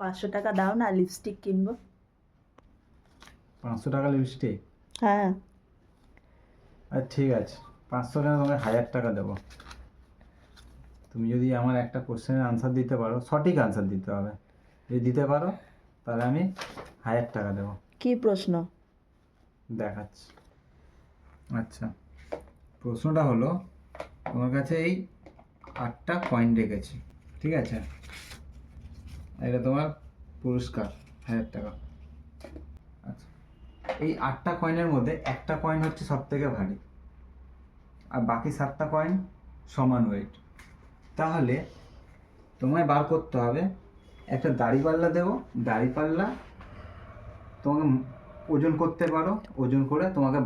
পাঁচশো টাকা দাও না লিপস্টিক কিনবো। পাঁচশো টাকা লিপস্টিক হ্যাঁ। আর ঠিক আছে। পাঁচশো টাকা তোমাকে হাজার টাকা দেবো। তুমি যদি আমার একটা কোশ্চেনের আনসার দিতে পারো সঠিক আনসার দিতে হবে। যদি দিতে পারো তাহলে আমি হাজার টাকা দেবো। কি প্রশ্ন? দেখাচ্ছি। আচ্ছা প্রশ্নটা হলো তোমার কাছে এই আটটা কয়েন রেখেছি। ঠিক আছে? এটা তোমার পুরস্কার, হাজার টাকা। আচ্ছা। এই আটটা কয়েনের মধ্যে একটা কয়েন হচ্ছে সব থেকে ভারী, আর বাকি সাতটা কয়েন সমান ওয়েট তাহলে তোমায় বার করতে হবে, একটা দাড়িপাল্লা দেবো দাড়িপাল্লা তোমাকে ওজন করতে পারো, ওজন করে তোমাকে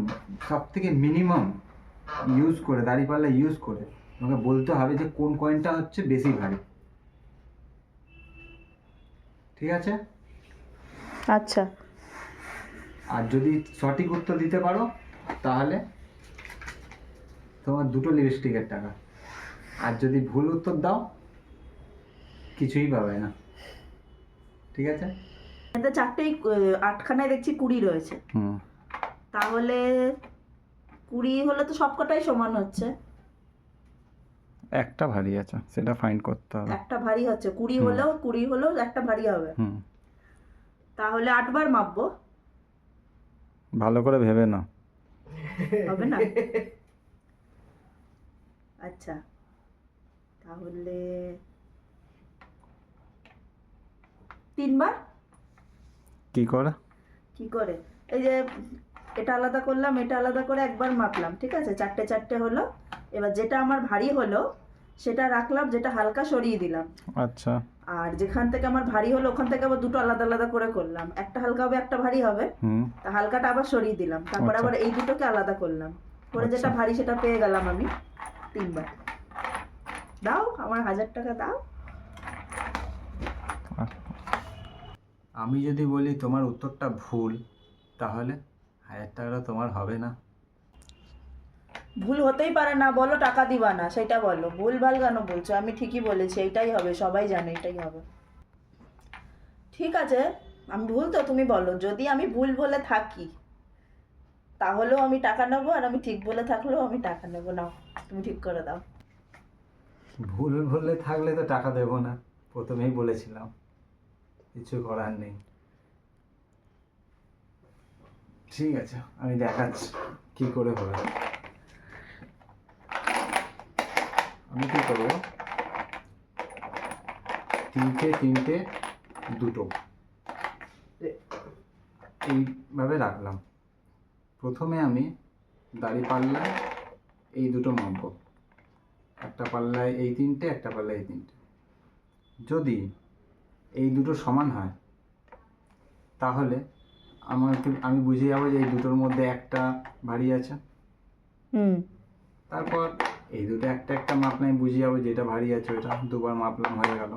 সব থেকে মিনিমাম ইউজ করে দাড়িপাল্লা ইউজ করে তোমাকে বলতে হবে যে কোন কয়েনটা হচ্ছে বেশি ভারী। ঠিক আছে? আচ্ছা। আর যদি সঠিক উত্তর দিতে পারো তাহলে তোমার দুটো লিপস্টিকের টাকা। আর যদি ভুল উত্তর দাও কিছুই পাবে না। ঠিক আছে? এতে চারটেই আটখানায় দেখছি কুড়ি রয়েছে। হুম। তাহলে কুড়ি হলে তো সবকটাই সমান হচ্ছে। একটা ভারী আছে সেটা ফাইন্ড করতে হবে। একটা ভারী হচ্ছে কুড়ি। হলেও কুড়ি হলেও একটা ভারী হবে। হুম। তাহলে আটবার মাপবো। ভালো করে ভেবে না হবে না? আচ্ছা তাহলে তিনবার? কি করে? কি করে? এই যে এটা আলাদা করলাম এটা আলাদা করে একবার মাপলাম ঠিক আছে? চারটে চারটে হলো। এবার যেটা আমার ভারী হলো সেটা রাখলাম যেটা হালকা সরিয়ে দিলাম। আচ্ছা। আর যেখান থেকে আমার ভারী হলো ওখান থেকে আবার দুটো আলাদা আলাদা করে করলাম। একটা হালকা হবে একটা ভারী হবে। তা হালকাটা আবার সরিয়ে দিলাম। তারপর আচ্ছা। আবার এই দুটোকে আলাদা করলাম। করে যেটা আচ্ছা। ভারী সেটা পেয়ে গেলাম আমি তিনবার। দাও আমার হাজার টাকা দাও। আমি যদি বলি তোমার উত্তরটা ভুল তাহলে হাজার টাকাটা তোমার হবে না। ভুল হতেই পারে না, বলো টাকা দিবা না, সেটা বলো। ভুল ভালো কেন বলছো? আমি ঠিকই বলেছি এইটাই হবে, সবাই জানে এটাই হবে। ঠিক আছে, আমি ভুল তো, তুমি বলো। যদি আমি ভুল বলে থাকি, তাহলেও আমি টাকা নেব, আর আমি ঠিক বলে থাকলেও আমি টাকা নেব। নাও, তুমি ঠিক করে দাও। ভুল বলে থাকলে তো টাকা দেবো না, প্রথমেই বলেছিলাম। কিছু করার নেই। ঠিক আছে, আমি দেখাচ্ছি কি করে হবে আমি কি করব? তিনটে তিনটে দুটো। এইভাবে রাখলাম। প্রথমে আমি দাড়ি পাল্লায় এই দুটো মাপবো। একটা পাল্লায় এই তিনটে একটা পাল্লায় এই তিনটে। যদি এই দুটো সমান হয় তাহলে আমার কি- আমি বুঝে যাব যে এই দুটোর মধ্যে একটা ভারী আছে। হুম। তারপর এই দুটো একটা একটা মাপলে আমি বুঝে যাব যেটা ভারী আছে ওটা দুবার মাপলাম হয়ে গেল।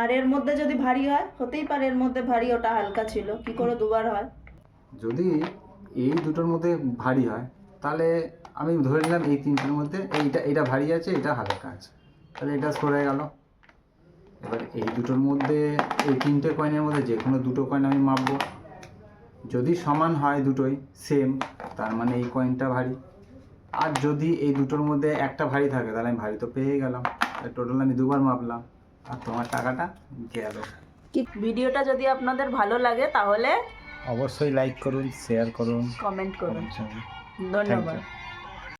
আর এর মধ্যে যদি ভারী হয় হতেই পারে এর মধ্যে ভারী ওটা হালকা ছিল। কি করে দুবার হয়? যদি এই দুটোর মধ্যে ভারী হয় তাহলে আমি ধরে নিলাম এই তিনটের মধ্যে এইটা এটা ভারী আছে এটা হালকা আছে। তাহলে এটা সরে গেল। এবার এই দুটোর মধ্যে এই তিনটে কয়েনের মধ্যে যে কোনো দুটো কয়েন আমি মাপবো। যদি সমান হয় দুটোই সেম তার মানে এই কয়েনটা ভারী। আর যদি এই দুটোর মধ্যে একটা ভারী থাকে তাহলে আমি ভারী তো পেয়ে গেলাম। টোটাল আমি দুবার মাপলাম আর তোমার টাকাটা গেল। কি ভিডিওটা যদি আপনাদের ভালো লাগে তাহলে অবশ্যই লাইক করুন শেয়ার করুন কমেন্ট করুন। ধন্যবাদ।